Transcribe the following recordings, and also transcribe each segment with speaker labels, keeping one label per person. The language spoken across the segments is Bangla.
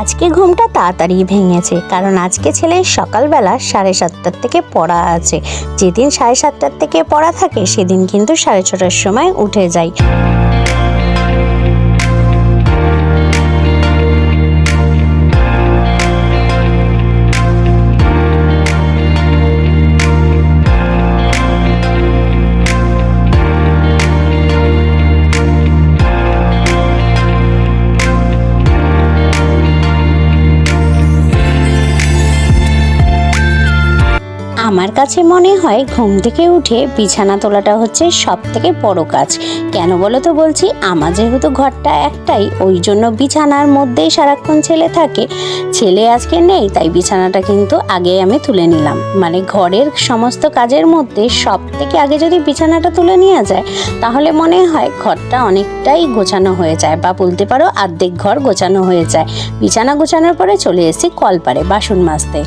Speaker 1: আজকে ঘুমটা তাড়াতাড়ি ভেঙেছে, কারণ আজকে ছেলে সকালবেলা সাড়ে সাতটার থেকে পড়া আছে। যেদিন সাড়ে সাতটার থেকে পড়া থাকে, সেদিন কিন্তু সাড়ে ছটার সময় উঠে যাই আমার কাছে মনে হয় ঘুম থেকে উঠে বিছানা তোলাটা হচ্ছে সব থেকে বড় কাজ। কেন বলো তো বলছি, আমার যেহেতু ঘরটা একটাই, ওই জন্য বিছানার মধ্যেই সারাক্ষণ ছেলে থাকে। ছেলে আজকে নেই, তাই বিছানাটা কিন্তু আগে আমি তুলে নিলাম। মানে ঘরের সমস্ত কাজের মধ্যে সব থেকে আগে যদি বিছানাটা তুলে নেওয়া যায়, তাহলে মনে হয় ঘরটা অনেকটাই গোছানো হয়ে যায়। বা বলতে পারো অর্ধেক ঘর গোছানো হয়ে যায়। বিছানা গোছানোর পরে চলে এসেছি কলপারে বাসন মাজতে।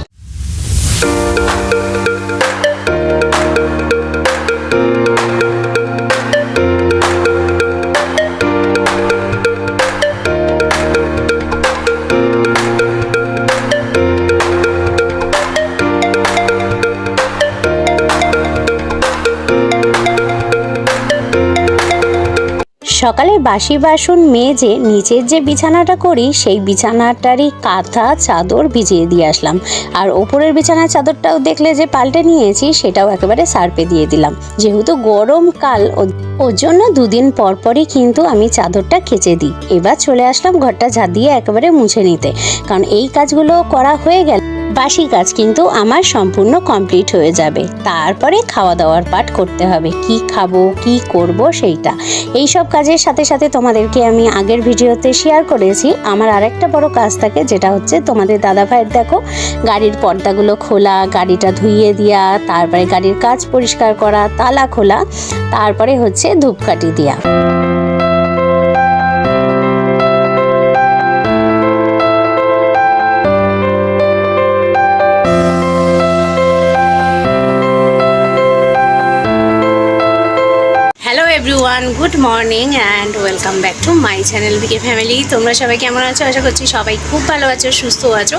Speaker 1: সকালে বাসি বাসন মেজে নিচের যে বিছানাটা করি, সেই বিছানাটারই কাঁথা, চাদর ভিজিয়ে দিয়ে আসলাম। আর ওপরের বিছানার চাদরটাও দেখলে যে পাল্টে নিয়েছি, সেটাও একেবারে সার্পে দিয়ে দিলাম। যেহেতু গরমকাল ওর জন্য দুদিন পর পরই কিন্তু আমি চাদরটা কেচে দিই। এবার চলে আসলাম ঘরটা ঝাঁ দিয়ে একেবারে মুছে নিতে। কারণ এই কাজগুলো করা হয়ে গেল বাসি কাজ কিন্তু আমার সম্পূর্ণ কমপ্লিট হয়ে যাবে। তারপরে খাওয়া দাওয়ার পাঠ করতে হবে। কি খাব, কি করব সেইটা। এই সব কাজের সাথে সাথে তোমাদেরকে আমি আগের ভিডিওতে শেয়ার করেছি। আমার আরেকটা বড় কাজ থাকে, যেটা হচ্ছে তোমাদের দাদা ভাইয়ের দেখো, গাড়ির পর্দাগুলো খোলা, গাড়িটা ধুইয়ে দেওয়া তারপরে গাড়ির কাজ পরিষ্কার করা, তালা খোলা, তারপরে হচ্ছে ধূপকাঠি দেওয়া everyone good morning and welcome back to my channel BK family তোমরা সবাই কেমন আছো? আশা করছি সবাই খুব ভালো আছো, সুস্থ আছো।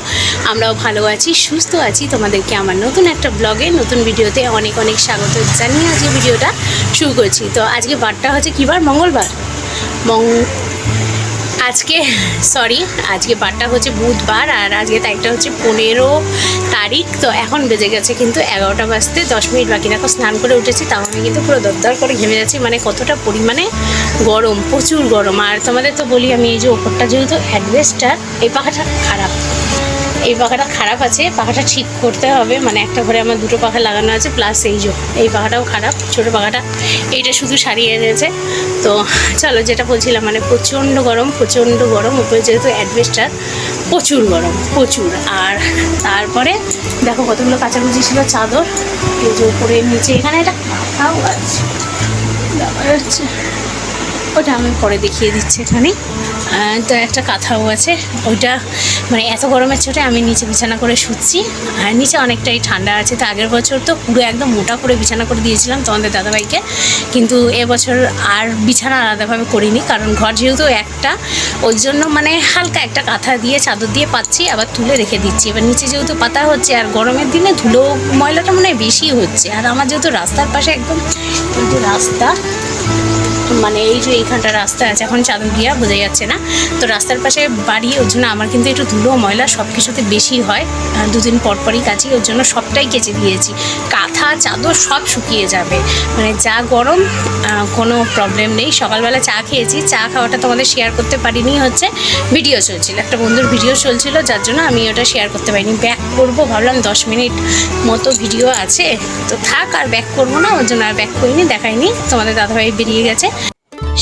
Speaker 1: আমরাও ভালো আছি, সুস্থ আছি। তোমাদেরকে আমার নতুন একটা ব্লগে, নতুন ভিডিওতে অনেক অনেক স্বাগত জানিয়ে আজকে ভিডিওটা শুরু করছি। তো আজকে বারটা হচ্ছে কী বার মঙ্গলবার? মং আজকে সরি আজকে বারটা হচ্ছে বুধবার আর আজকে তারিখটা হচ্ছে পনেরো তারিখ। তো এখন বেজে গেছে কিন্তু এগারোটা বাজতে দশ মিনিট বাকি। দেখো, স্নান করে উঠেছি, তাও আমি কিন্তু পুরো দরদর করে ঘেমে যাচ্ছি। মানে কতটা পরিমাণে গরম, প্রচুর গরম। আর তোমাদের তো বলি আমি, এই যে ওপরটা যেহেতু অ্যাডভেস্টার, এই পাখাটা খারাপ। এই পাখাটা খারাপ আছে, পাখাটা ঠিক করতে হবে। মানে একটা ঘরে আমার দুটো পাখা লাগানো আছে প্লাস এই যে, এই পাখাটাও খারাপ, ছোটো পাখাটা। এইটা শুধু সারিয়ে এনেছে। তো চলো যেটা বলছিলাম মানে প্রচণ্ড গরম প্রচণ্ড গরম, উপরে যেহেতু অ্যাডভেস্টার প্রচুর গরম, প্রচুর। আর তারপরে দেখো কতগুলো কাচাকুচি ছিল, চাদর, এই যে উপরে, নিচে, এখানে একটা কাঁথাও আছে। ওটা আমি পরে দেখিয়ে দিচ্ছি এখানে তো একটা কাঁথাও আছে। ওইটা মানে এত গরমের ছোটে আমি নিচে বিছানা করে শুচ্ছি। আর নিচে অনেকটাই ঠান্ডা আছে। তো আগের বছর তো পুরো একদম মোটা করে বিছানা করে দিয়েছিলাম তোমাদের দাদাভাইকে। কিন্তু এবছর আর বিছানা আলাদাভাবে করিনি। কারণ ঘর যেহেতু একটা ওর জন্য মানে হালকা একটা কাঁথা দিয়ে চাদর দিয়ে পাচ্ছি আবার তুলে রেখে দিচ্ছি। এবার নিচে যেহেতু পাতা হচ্ছে, আর গরমের দিনে ধুলো ময়লাটা মনে হয় বেশি হচ্ছে। আর আমার যেহেতু রাস্তার পাশে একদম এই যে রাস্তা মানে এই যে এইখানটা রাস্তা আছে এখন চাদর দিয়া বোঝা যাচ্ছে না। তো রাস্তার পাশে বাড়ি ওর জন্য আমার কিন্তু একটু ধুলো ময়লা সব কিছুতে বেশি হয়। আহ, দুদিন পর পরই কাছি ওর জন্য সবটাই কেচে দিয়েছি। কাঁথা চাদর সব শুকিয়ে যাবে। মানে যা গরম কোনো প্রবলেম নেই। সকালবেলা চা খেয়েছি। চা খাওয়াটা তোমাদের শেয়ার করতে পারিনি হচ্ছে ভিডিও চলছিল। একটা বন্ধুর ভিডিও চলছিল যার জন্য আমি ওটা শেয়ার করতে পারিনি। ব্যাক করব ভাবলাম দশ মিনিট মতো ভিডিও আছে। তো থাক আর ব্যাক করব না ওর জন্য আর ব্যাক করিনি দেখাইনি। তোমাদের দাদাভাই বেরিয়ে গেছে।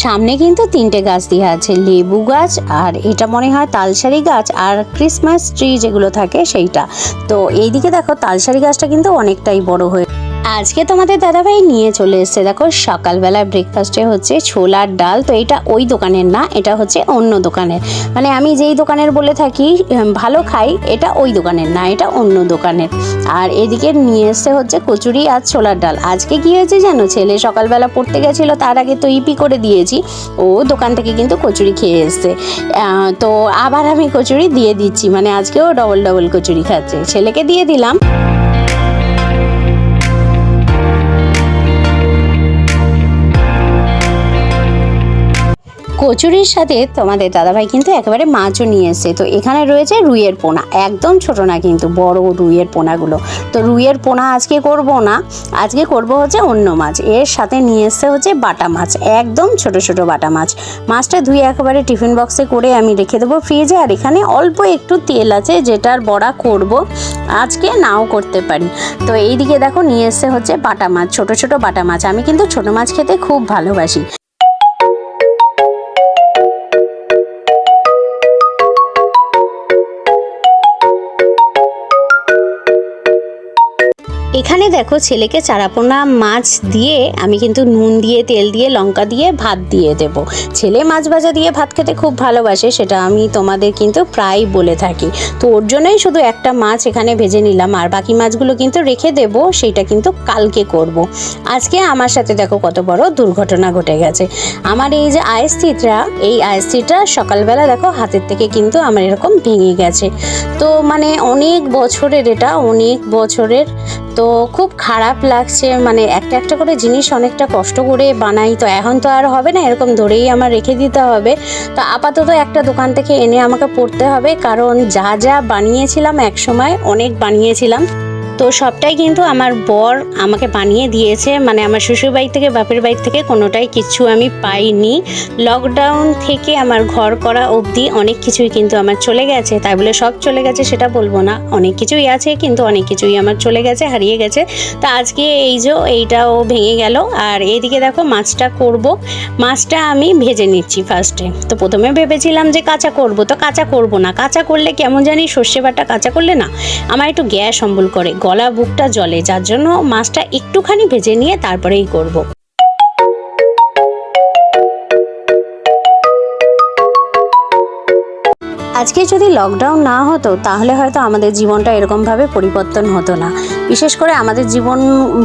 Speaker 1: সামনে কিন্তু তিনটে গাছ দিয়ে আছে, লেবু গাছ আর এটা মনে হয় তালসারি গাছ আর ক্রিসমাস ট্রি যেগুলো থাকে সেইটা। তো এইদিকে দেখো তালসারি গাছটা কিন্তু অনেকটাই বড় হয়ে আজকে তোমাদের দাদাভাই নিয়ে চলে এসেছে। দেখো, সকালবেলা ব্রেকফাস্টে হচ্ছে ছোলার ডাল। তো এটা ওই দোকানের না, এটা হচ্ছে অন্য দোকানের। মানে আমি যেই দোকানের বলে থাকি ভালো খাই, এটা ওই দোকানের না, এটা অন্য দোকানের। আর এদিকে নিয়ে এসছে হচ্ছে কচুরি আর ছোলার ডাল। আজকে কি হয়েছে জানো? ছেলে সকালবেলা পড়তে গেছিল, তার আগে তো ইপি করে দিয়েছি। ও দোকান থেকে কিন্তু কচুরি খেয়ে এসছে। তো আবার আমি কচুরি দিয়ে দিচ্ছি। মানে আজকেও ডবল ডবল কচুরি খাচ্ছে। ছেলেকে দিয়ে দিলাম। কচুরির সাথে তোমাদের দাদাভাই কিন্তু একেবারে মাছও নিয়ে এসছে। তো এখানে রয়েছে রুইয়ের পোনা। একদম ছোট না কিন্তু, বড় রুইয়ের পোনাগুলো। তো রুইয়ের পোনা আজকে করব না। আজকে করব হচ্ছে অন্য মাছ। এর সাথে নিয়ে এসছে হচ্ছে বাটা মাছ। একদম ছোট ছোট বাটা মাছ। মাছটা ধুয়ে একেবারে টিফিন বক্সে করে আমি রেখে দেবো ফ্রিজে। আর এখানে অল্প একটু তেল আছে, যেটার বড়া করব। আজকে নাও করতে পারি। তো এইদিকে দেখো নিয়ে এসছে হচ্ছে বাটা মাছ, ছোট ছোট বাটা মাছ। আমি কিন্তু ছোট মাছ খেতে খুব ভালোবাসি। এখানে দেখো ছেলেকে চারাপোনা মাছ দিয়ে আমি কিন্তু নুন দিয়ে, তেল দিয়ে, লঙ্কা দিয়ে, ভাত দিয়ে দেব। ছেলে মাছ ভাজা দিয়ে ভাত খেতে খুব ভালোবাসে, সেটা আমি তোমাদের কিন্তু প্রায় বলে থাকি। তো ওর জন্যই শুধু একটা মাছ এখানে ভেজে নিলাম, আর বাকি মাছগুলো কিন্তু রেখে দেব সেইটা কিন্তু কালকে করব। আজকে আমার সাথে দেখো কত বড় দুর্ঘটনা ঘটে গেছে। আমার এই যে আইএসসিটা এই আইএসসিটা সকালবেলা দেখো হাতের থেকে কিন্তু আমার এরকম ভেঙে গেছে। তো মানে অনেক বছরের এটা, অনেক বছরের তো খুব খারাপ লাগছে। মানে একটা একটা করে জিনিস অনেকটা কষ্ট করে বানাই। তো এখন তো আর হবে না, এরকম ধরেই আমার রেখে দিতে হবে। তো আপাতত একটা দোকান থেকে এনে আমাকে পড়তে হবে। কারণ যা যা বানিয়েছিলাম এক সময় অনেক বানিয়েছিলাম। তো সবটাই কিন্তু আমার বর আমাকে বানিয়ে দিয়েছে। মানে আমার শ্বশুর বাড়ি থেকে, বাপের বাড়ি থেকে কোনোটাই কিছু আমি পাইনি। লকডাউন থেকে আমার ঘর করা অবধি অনেক কিছুই কিন্তু আমার চলে গেছে। তাই বলে সব চলে গেছে সেটা বলব না। অনেক কিছুই আছে কিন্তু অনেক কিছুই আমার চলে গেছে, হারিয়ে গেছে। তা আজকে এই যে এইটাও ভেঙে গেল। আর এইদিকে দেখো মাছটা করব। মাছটা আমি ভেজে নিচ্ছি ফার্স্টে তো প্রথমে ভেবেছিলাম যে কাঁচা করব। তো কাঁচা করব না। কাঁচা করলে কেমন জানি সর্ষে বাটা কাঁচা করলে না, আমার একটু গ্যাস অম্বল করে। গলা বুকটা জলে যার জন্য মাছটা একটুখানি ভেজে নিয়ে তারপরেই করব। আজকে যদি লকডাউন না হতো, তাহলে হয়তো আমাদের জীবনটা এরকমভাবে পরিবর্তন হতো না। বিশেষ করে আমাদের জীবন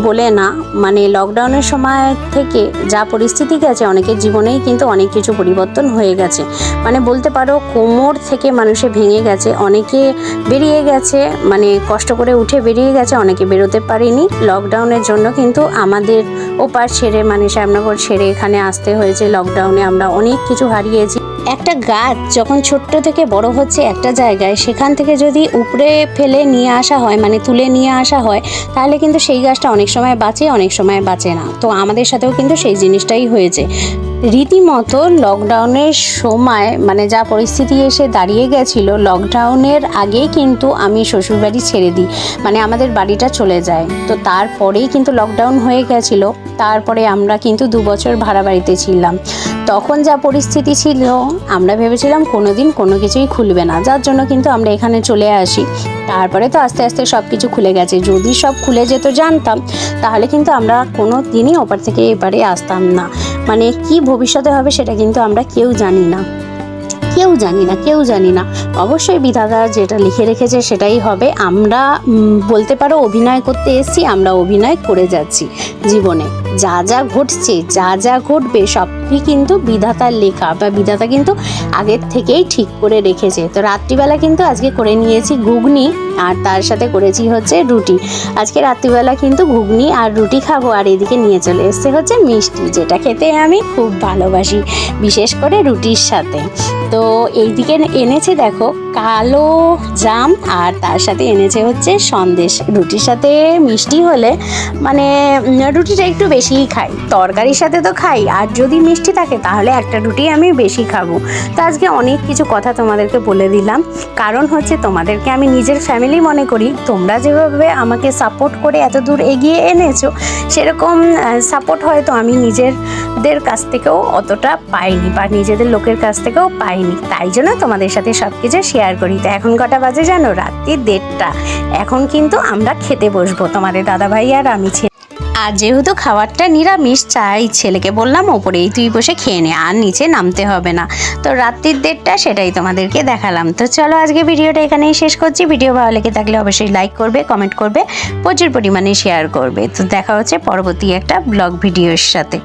Speaker 1: বলে না মানে লকডাউনের সময় থেকে যা পরিস্থিতি গেছে, অনেকের জীবনেই কিন্তু অনেক কিছু পরিবর্তন হয়ে গেছে। মানে বলতে পারো, কোমর থেকে মানুষে ভেঙে গেছে, অনেকে বেরিয়ে গেছে মানে কষ্ট করে উঠে বেরিয়ে গেছে, অনেকে বেরোতে পারেনি। লকডাউনের জন্য কিন্তু আমাদের ওপার ছেড়ে মানে শ্যামনগর ছেড়ে এখানে আসতে হয়েছে। লকডাউনে আমরা অনেক কিছু হারিয়েছি। একটা গাছ যখন ছোট্ট থেকে বড় হচ্ছে একটা জায়গায়, সেখান থেকে যদি উপরে ফেলে নিয়ে আসা হয় মানে তুলে নিয়ে আসা হয়, তাহলে কিন্তু সেই গাছটা অনেক সময় বাঁচে, অনেক সময় বাঁচে না। তো আমাদের সাথেও কিন্তু সেই জিনিসটাই হয়েছে। রীতিমতো লকডাউনের সময় মানে যা পরিস্থিতি এসে দাঁড়িয়ে গেছিল লকডাউনের আগেই কিন্তু আমি শ্বশুরবাড়ি ছেড়ে দিই মানে আমাদের বাড়িটা চলে যায়। তো তারপরেই কিন্তু লকডাউন হয়ে গেছিল, তারপরে আমরা কিন্তু দু বছর ভাড়া বাড়িতে ছিলাম। তখন যা পরিস্থিতি ছিল আমরা ভেবেছিলাম কোনো দিন কোনো কিছুই খুলবে না, যার জন্য কিন্তু আমরা এখানে চলে আসি। তারপরে তো আস্তে আস্তে সব কিছু খুলে গেছে। যদি সব খুলে যেত জানতাম, তাহলে কিন্তু আমরা কোনো দিনই ওপার থেকে এবারে আসতাম না। মানে কি ভবিষ্যতে হবে সেটা কিন্তু আমরা কেউ জানি না। কেউ জানি না, কেউ জানি না। অবশ্যই বিধাতা যেটা লিখে রেখেছে সেটাই হবে। আমরা বলতে পারো অভিনয় করতে এসেছি, আমরা অভিনয় করে যাচ্ছি জীবনে। যা যা ঘটছে, যা যা ঘটবে, সবই কিন্তু বিধাতার লেখা বা বিধাতা কিন্তু আগের থেকেই ঠিক করে রেখেছে। তো রাত্রিবেলা কিন্তু আজকে করে নিয়েছি ঘুগনি আর তার সাথে করেছি হচ্ছে রুটি। আজকে রাত্রিবেলা কিন্তু ঘুগনি আর রুটি খাব আর এদিকে নিয়ে চলে এসছে হচ্ছে মিষ্টি, যেটা খেতে আমি খুব ভালোবাসি, বিশেষ করে রুটির সাথে। তো এইদিকে এনেছে দেখো কালো জাম আর তার সাথে এনেছে হচ্ছে সন্দেশ। রুটির সাথে মিষ্টি হলে মানে রুটিটা একটু বেশিই খাই। তরকারির সাথে তো খাই, আর যদি মিষ্টি থাকে তাহলে একটা রুটি আমি বেশি খাব। তো আজকে অনেক কিছু কথা তোমাদেরকে বলে দিলাম। কারণ হচ্ছে তোমাদেরকে আমি নিজের ফ্যামিলি মনে করি, তোমরা যেভাবে আমাকে সাপোর্ট করে এত দূর এগিয়ে এনেছো, সেরকম সাপোর্ট হয়তো আমি নিজেরদের কাছ থেকেও অতটা পাইনি বা নিজেদের লোকের কাছ থেকেও পাইনি। তাই জন্য তোমাদের সাথে সব কিছু শেয়ার করি। তো এখন কটা বাজে জানো? রাত্রি দেড়টা। এখন কিন্তু আমরা খেতে বসবো। তোমাদের দাদাভাই আর আমি আর যেহেতু খাবারটা নিরামিষ চাই ছেলেকে বললাম ওপরেই তুই বসে খেয়ে নে, আর নিচে নামতে হবে না। তো রাত্রির দেড়টা সেটাই তোমাদেরকে দেখালাম। তো চলো আজকে ভিডিওটা এখানেই শেষ করছি। ভিডিও ভালো লেগে থাকলে অবশ্যই লাইক করবে কমেন্ট করবে, প্রচুর পরিমাণে শেয়ার করবে। তো দেখা হচ্ছে পরবর্তী একটা ব্লগ ভিডিওর সাথে।